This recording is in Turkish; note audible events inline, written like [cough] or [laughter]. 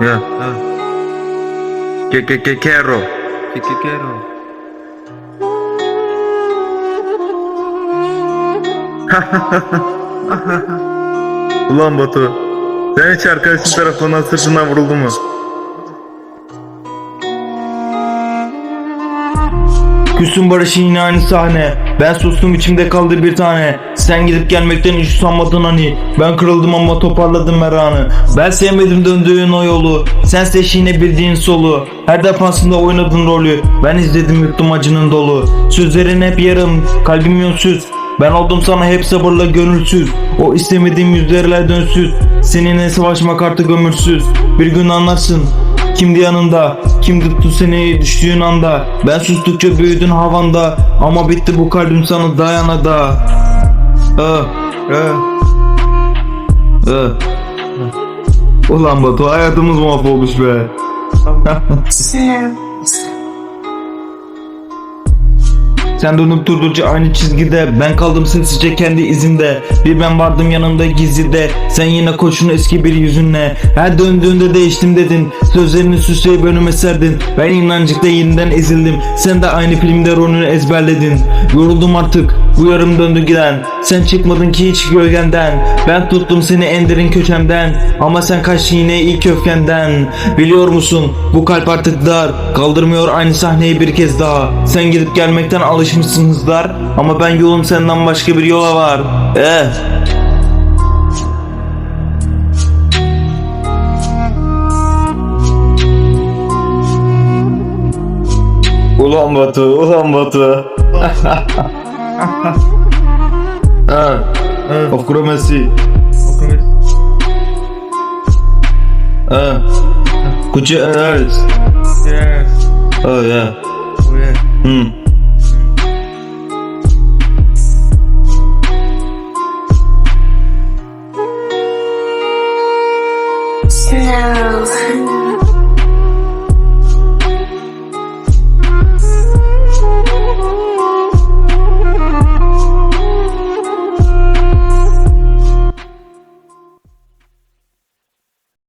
Yeah. Ah, Que que que quiero. ¿qué, qué quiero? [laughs] Ulan Batu. Sen hiç arkadaşın tarafından sırtından vuruldu mu? Küsün barışın yine aynı sahne. Ben sustum içimde kaldı bir tane. Sen gidip gelmekten hiç usanmadın hani. Ben kırıldım ama toparladım meranı. Ben sevmedim döndüğün o yolu. Sen seç yine bildiğin solu. Her defasında oynadın rolü. Ben izledim yuttum acının dolu. Sözlerin hep yarım Kalbim yönsüz ben oldum sana hep sabırla gönülsüz. O istemediğim yüzlerle dönsüz. Seninle savaşmak artık ömürsüz. Bir gün anlarsın Kimdi yanında? Kim tuttu seni düştüğün anda? Ben sustukça büyüdün havanda Ama bitti bu kalbim sana dayanada Ah, ah, ah. Ulan Batu hayatımız mahvolmuş be [laughs] Sen dönüp durdukça aynı çizgide. Ben kaldım sessizce kendi izinde Bir ben vardım yanında gizlide. Sen yine koşun eski bir yüzünle. Her döndüğünde değiştim dedin. Sözlerini süsleyip önüme serdin. Ben inancıkta yeniden ezildim. Sen de aynı filmde rolünü ezberledin. Yoruldum artık. Bu yarım döndü giden. Sen çıkmadın ki hiç gölgenden. Ben tuttum seni en derin köşemden. Ama sen kaçtın yine ilk öfkenden. Biliyor musun? Bu kalp artık dar. Kaldırmıyor aynı sahneyi bir kez daha. Sen gidip gelmekten alışmışsın hızlar Ama ben yolum senden başka bir yola var Eh Ulan Batu, ulan Batu. [laughs] ha, Ah, okura Messi. oku- Ha, Kuchi Enaris. Yes. Oh yeah. Oh, yeah. Hmm. Now.